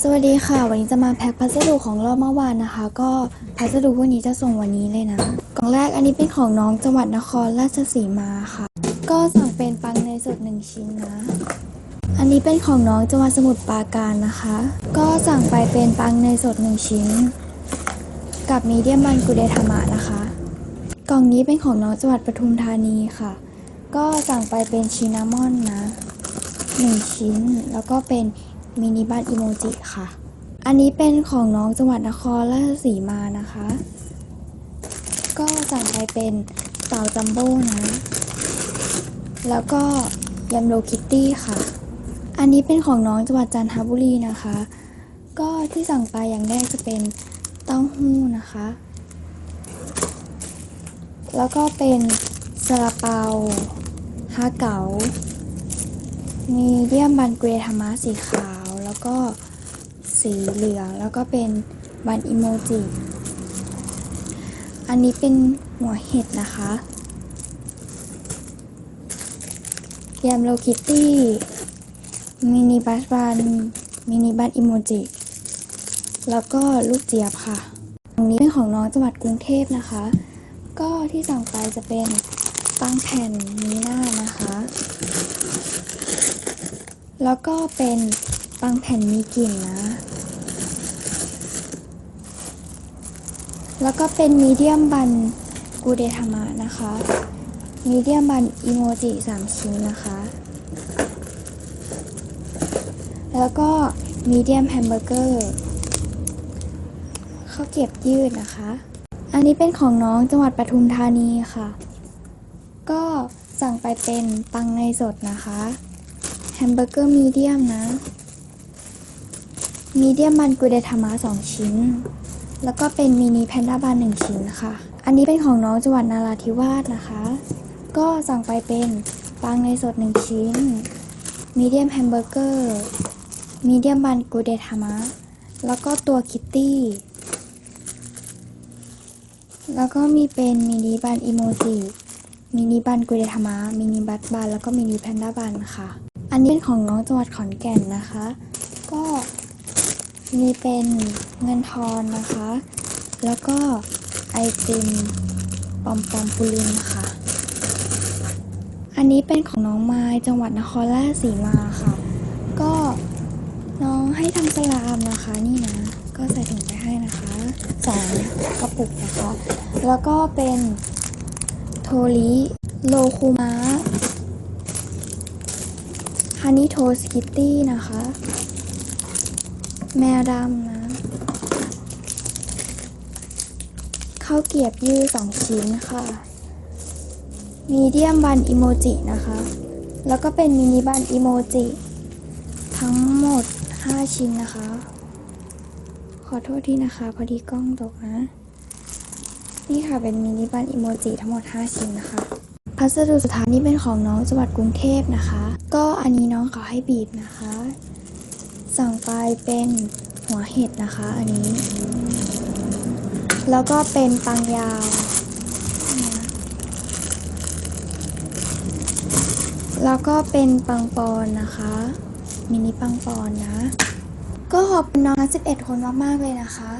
สวัสดีค่ะ วันนี้จะมาแพ็คพัสดุของรอบเมื่อวานนะคะ ก็พัสดุพวกนี้จะส่งวันนี้เลยนะ กล่องแรกอันนี้เป็นของน้องจังหวัดนครราชสีมาค่ะ ก็สั่งเป็นปังในสดหนึ่งชิ้นนะ อันนี้เป็นของน้องจังหวัดสมุทรปราการนะคะ ก็สั่งไปเป็นปังในสดหนึ่งชิ้น กับมีเดียมมันกุเดธรรมะนะคะ กล่องนี้เป็นของน้องจังหวัดปทุมธานีค่ะ ก็สั่งไปเป็นชินามอนนะหนึ่งชิ้นแล้วก็เป็น มินิบัตอิโมจิค่ะ อันนี้เป็นของน้องจังหวัดนครราชสีมานะคะ ก็สั่งไปเป็นเต่าจัมโบ้นะ แล้วก็ยำโลคิตตี้ค่ะ อันนี้เป็นของน้องจังหวัดจันทบุรีนะคะ ก็ที่สั่งไปอย่างแรกจะเป็นเต้าหู้นะคะ แล้วก็เป็นซาลาเปาฮาเก๋ามีเดียมบันเกรธรรมะสีขาว ก็สีเหลืองแล้วก็เป็นบันอิโมจิ อันนี้เป็นหัวเห็ดนะคะยำโลคิตตี้ มินิบัสบัน มินิบันอิโมจิ แล้วก็ลูกเจี๊ยบค่ะตรงนี้เป็นของน้องจังหวัดกรุงเทพนะคะ ก็ที่สั่งไปจะเป็นปังแผ่นมีหน้านะคะ แล้วก็เป็น ปังแผ่นมีกลิ่นนะ แล้วก็เป็นมีเดียมบันกูเดธามะนะคะ มีเดียมบันอีโมจิสามชิ้นนะคะ แล้วก็มีเดียมแฮมเบอร์เกอร์ข้าวเกรียบยืดนะคะ อันนี้เป็นของน้องจังหวัดปทุมธานีค่ะ ก็สั่งไปเป็นปังในสดนะคะ แฮมเบอร์เกอร์มีเดียมนะ มีเดียมบันกุเดธามะสองชิ้น แล้วก็เป็นมินิแพนด้าบันหนึ่งชิ้นค่ะ อันนี้เป็นของน้องจังหวัดนาราธิวาสนะคะ ก็สั่งไปเป็นปังในสดหนึ่งชิ้น มีเดียมแฮมเบอร์เกอร์ มีเดียมบันกุเดธามะ แล้วก็ตัวคิตตี้ แล้วก็มีเป็นมินิบันอิโมจิมินิบันกุเดธามะ มินิบัตบันแล้วก็มินิแพนด้าบันค่ะ อันนี้เป็นของน้องจังหวัดขอนแก่นนะคะ ก็ มีเป็นเงินทอนนะคะ แล้วก็ไอติมปอมปอมปุรินค่ะ อันนี้เป็นของน้องไม้จังหวัดนครราชสีมาค่ะ ก็น้องให้ทำสลามนะคะนี่นะ ก็ใส่ถุงไปให้นะคะสองกระปุกนะคะ แล้วก็เป็นโทริโลคูมะฮันนี่โทสคิตตี้นะคะ แมวดำนะข้าวเกียบยืดสองชิ้นค่ะ มีเดียมบันอิโมจินะคะ แล้วก็เป็นมินิบันอิโมจิ ทั้งหมด 5 ชิ้นนะคะ ขอโทษที่นะคะ พอดีกล้องตกนะ นี่ค่ะเป็นมินิบันอิโมจิทั้งหมด 5 ชิ้นนะคะ พัสดุสุดท้ายนี่เป็นของน้องจังหวัดกรุงเทพนะคะ ก็อันนี้น้องขาให้บีบนะคะ สั่งไปเป็นหัวเห็ดนะคะอันนี้ แล้วก็เป็นปังยาวนะแล้วก็เป็นปังปอนนะคะ มินิปังปอนนะ ก็ขอบคุณน้องทั้ง11 คนมาก ๆ เลยนะคะ